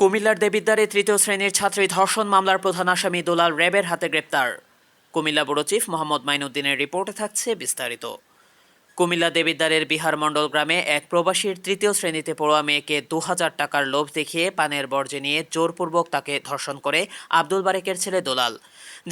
কুমিল্লার দেবিদ্বারে তৃতীয় শ্রেণির ছাত্রী ধর্ষণ মামলার প্রধান আসামি দোলাল র্যাবের হাতে গ্রেপ্তার। কুমিল্লা ব্যুরো চিফ মোহাম্মদ মাইনুদ্দিনের রিপোর্টে থাকছে বিস্তারিত। কুমিল্লা দেবিদ্বারের বিহার মণ্ডল গ্রামে এক প্রবাসীর তৃতীয় শ্রেণীতে পড়ুয়া মেয়েকে দু হাজার টাকার লোভ দেখিয়ে পানের বর্জে নিয়ে জোরপূর্বক তাকে ধর্ষণ করে আব্দুল বারেকের ছেলে দোলাল।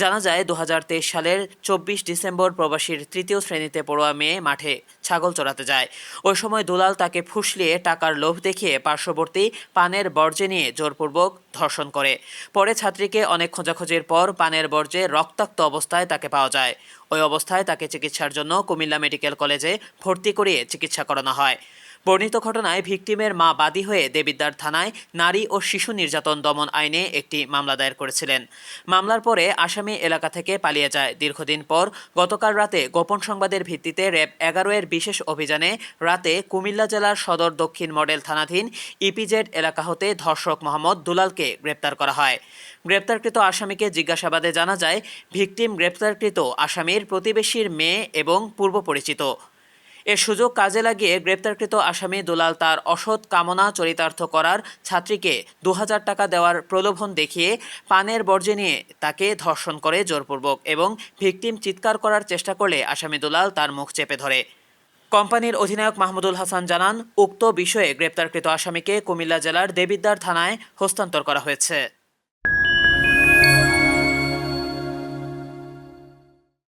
জানা যায় দু হাজার তেইশ সালের চব্বিশ ডিসেম্বর প্রবাসীর তৃতীয় শ্রেণীতে পড়ুয়া মেয়ে মাঠে ছাগল চড়াতে যায়। ওই সময় দুলাল তাকে ফুসলিয়ে টাকার লোভ দেখিয়ে পার্শ্ববর্তী পানের বর্জে নিয়ে জোরপূর্বক ধর্ষণ করে। পরে ছাত্রীকে অনেক খোঁজাখুঁজির পর পানের বর্জ্যে রক্তাক্ত অবস্থায় তাকে পাওয়া যায়। ওই অবস্থায় তাকে চিকিৎসার জন্য কুমিল্লা মেডিকেল কলেজে ভর্তি করিয়ে চিকিৎসা করানো হয়। বর্ণিত ঘটনায় ভিকটিমের মা বাদী হয়ে দেবিদ্বার থানায় নারী ও শিশু নির্যাতন দমন আইনে একটি মামলা দায়ের করেছিলেন। মামলার পরে আসামি এলাকা থেকে পালিয়ে যায়। দীর্ঘদিন পর গতকাল রাতে গোপন সংবাদের ভিত্তিতে র্যাব এগারো এর বিশেষ অভিযানে রাতে কুমিল্লা জেলার সদর দক্ষিণ মডেল থানাধীন ইপিজেড এলাকা হতে ধর্ষক মোহাম্মদ দুলালকে গ্রেপ্তার করা হয়। গ্রেপ্তারকৃত আসামিকে জিজ্ঞাসাবাদে জানা যায়, ভিকটিম গ্রেপ্তারকৃত আসামির প্রতিবেশীর মেয়ে এবং পূর্ব পরিচিত এর সুযোগ কাজে লাগিয়ে গ্রেপ্তারকৃত আসামি দুলাল তার অসৎ কামনা চরিতার্থ করার ছাত্রীকে দু হাজার টাকা দেওয়ার প্রলোভন দেখিয়ে পানের বর্জে নিয়ে তাকে ধর্ষণ করে জোরপূর্বক এবং ভিকটিম চিৎকার করার চেষ্টা করলে আসামি দুলাল তার মুখ চেপে ধরে। কোম্পানির অধিনায়ক মাহমুদুল হাসান জানান, উক্ত বিষয়ে গ্রেপ্তারকৃত আসামিকে কুমিল্লা জেলার দেবিদ্বার থানায় হস্তান্তর করা হয়েছে।